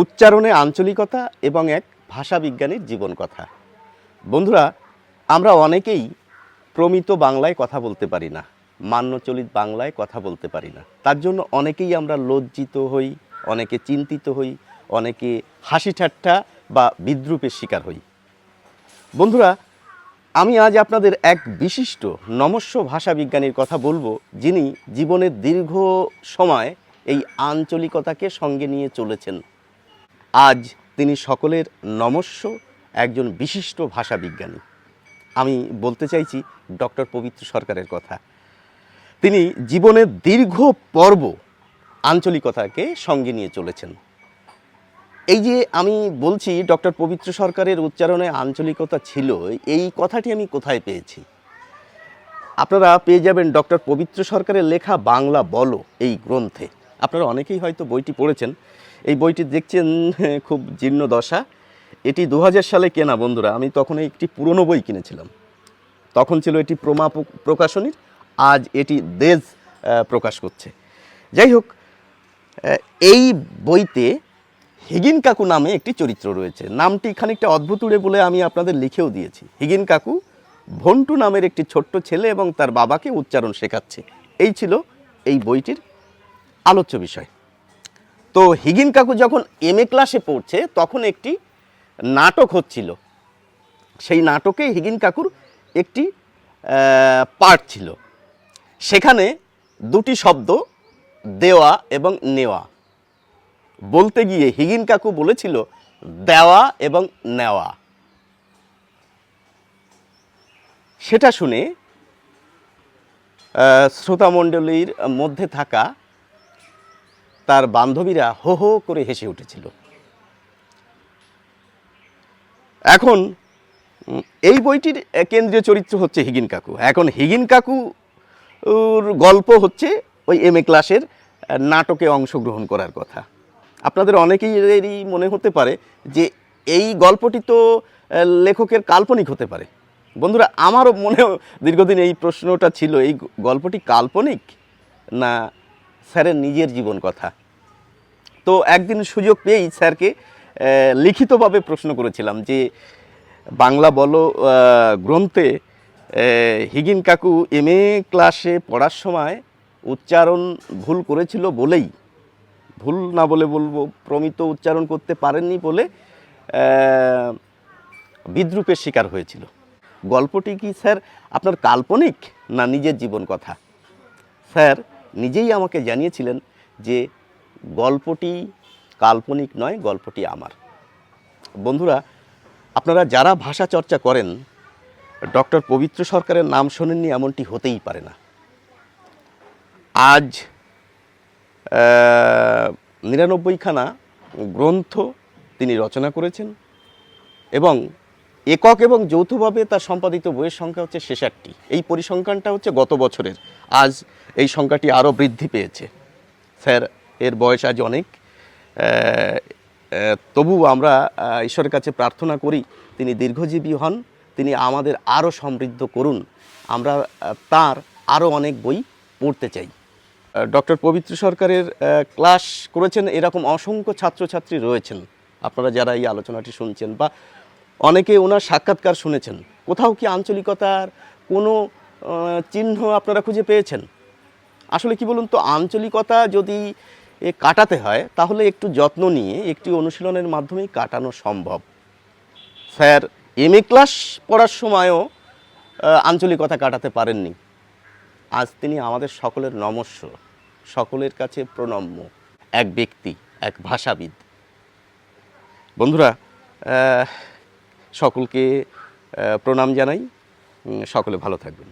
উচ্চারণে আঞ্চলিকতা এবং এক ভাষা বিজ্ঞানীর জীবন কথা বন্ধুরা, আমরা অনেকেই প্রমিত বাংলায় কথা বলতে পারি না, মান্যচলিত বাংলায় কথা বলতে পারি না। তার জন্য অনেকেই আমরা লজ্জিত হই, অনেকে চিন্তিত হই, অনেকে হাসি ঠাট্টা বা বিদ্রুপের শিকার হই। বন্ধুরা, আমি আজ আপনাদের এক বিশিষ্ট নমস্য ভাষা বিজ্ঞানীর কথা বলব, যিনি জীবনের দীর্ঘ সময় এই আঞ্চলিকতাকে সঙ্গে নিয়ে চলেছেন। আজ তিনি সকলের নমস্য, একজন বিশিষ্ট ভাষা বিজ্ঞানী আমি বলতে চাইছি ডক্টর পবিত্র সরকারের কথা। তিনি জীবনের দীর্ঘ পর্ব আঞ্চলিকতাকে সঙ্গে নিয়ে চলেছেন। এই যে আমি বলছি ডক্টর পবিত্র সরকারের উচ্চারণে আঞ্চলিকতা ছিল, এই কথাটি আমি কোথায় পেয়েছি? আপনারা পেয়ে যাবেন ডক্টর পবিত্র সরকারের লেখা বাংলা বলো এই গ্রন্থে। আপনারা অনেকেই হয়তো বইটি পড়েছেন। এই বইটি দেখছেন খুব জীর্ণ দশা। এটি দু হাজার সালে কেনা, বন্ধুরা। আমি তখন একটি পুরনো বই কিনেছিলাম। তখন ছিল এটি প্রমা প্র- প্রকাশনীর। আজ এটি দেজ প্রকাশ করছে। যাই হোক এই বইতে হিগিন কাকু নামে একটি চরিত্র রয়েছে। নামটি খানিকটা অদ্ভুত উড়ে বলে আমি আপনাদের লিখেও দিয়েছি। হিগিন কাকু ভন্টু নামের একটি ছোট্ট ছেলে এবং তার বাবাকে উচ্চারণ শেখাচ্ছে। এই ছিল এই বইটির আলোচ্য বিষয়। তো হিগিন কাকু যখন এম এ ক্লাসে পড়ছে, তখন একটি নাটক হচ্ছিল। সেই নাটকে হিগিন কাকুর একটি পার্ট ছিল। সেখানে দুটি শব্দ, দেওয়া এবং নেওয়া। বলতে গিয়ে হিগিন কাকু বলেছিল, দেওয়া এবং নেওয়া। সেটা শুনে শ্রোতামণ্ডলীর মধ্যে থাকা তার বান্ধবীরা হো হো করে হেসে উঠেছিল। এখন এই বইটির কেন্দ্রীয় চরিত্র হচ্ছে হিগিন কাকু। এখন হিগিন কাকু উর গল্প হচ্ছে ওই এম এ ক্লাসের নাটকে অংশগ্রহণ করার কথা। আপনাদের অনেকেরই মনে হতে পারে যে এই গল্পটি তো লেখকের কাল্পনিক হতে পারে। বন্ধুরা, আমারও মনেও দীর্ঘদিন এই প্রশ্নটা ছিল, এই গল্পটি কাল্পনিক না স্যারের নিজের জীবন কথা? তো একদিন সুযোগ পেয়েই স্যারকে লিখিতভাবে প্রশ্ন করেছিলাম যে, বাংলা বলো গ্রন্থে হিগিন কাকু এম এ ক্লাসে পড়ার সময় উচ্চারণ ভুল করেছিল বলেই, ভুল না বলে বলব, প্রমিত উচ্চারণ করতে পারেননি বলে বিদ্রুপের শিকার হয়েছিল। গল্পটি কি স্যার আপনার কাল্পনিক না নিজের জীবন কথা? স্যার নিজেই আমাকে জানিয়েছিলেন যে গল্পটি কাল্পনিক নয়, গল্পটি আমার। বন্ধুরা, আপনারা যারা ভাষা চর্চা করেন, ডক্টর পবিত্র সরকারের নাম শোনেননি, এমনটি হতেই পারে না। আজ নিরানব্বইখানা গ্রন্থ তিনি রচনা করেছেন এবং একক এবং যৌথভাবে তার সম্পাদিত বইয়ের সংখ্যা হচ্ছে ছেষট্টি। এই পরিসংখ্যানটা হচ্ছে গত বছরের। আজ এই সংখ্যাটি আরও বৃদ্ধি পেয়েছে। স্যার এর বয়স আজ অনেক। তবু আমরা ঈশ্বরের কাছে প্রার্থনা করি, তিনি দীর্ঘজীবী হন, তিনি আমাদের আরও সমৃদ্ধ করুন। আমরা তার আরও অনেক বই পড়তে চাই। ডক্টর পবিত্র সরকারের ক্লাস করেছেন, এরকম অসংখ্য ছাত্রছাত্রী রয়েছেন। আপনারা যারা এই আলোচনাটি শুনছেন বা অনেকে ওনার সাক্ষাৎকার শুনেছেন, কোথাও কি আঞ্চলিকতার কোনো চিহ্ন আপনারা খুঁজে পেয়েছেন? আসলে কি বলুন তো, আঞ্চলিকতা যদি এ কাটাতে হয়, তাহলে একটু যত্ন নিয়ে একটি অনুশীলনের মাধ্যমেই কাটানো সম্ভব। স্যার, এম এ ক্লাস পড়ার সময়ও আঞ্চলিকতা কাটাতে পারেননি। আজ তিনি আমাদের সকলের নমস্য, সকলের কাছে প্রণম্য, এক ব্যক্তি, এক ভাষাবিদ। বন্ধুরা সকলকে প্রণাম জানাই সকলে ভালো থাকবেন।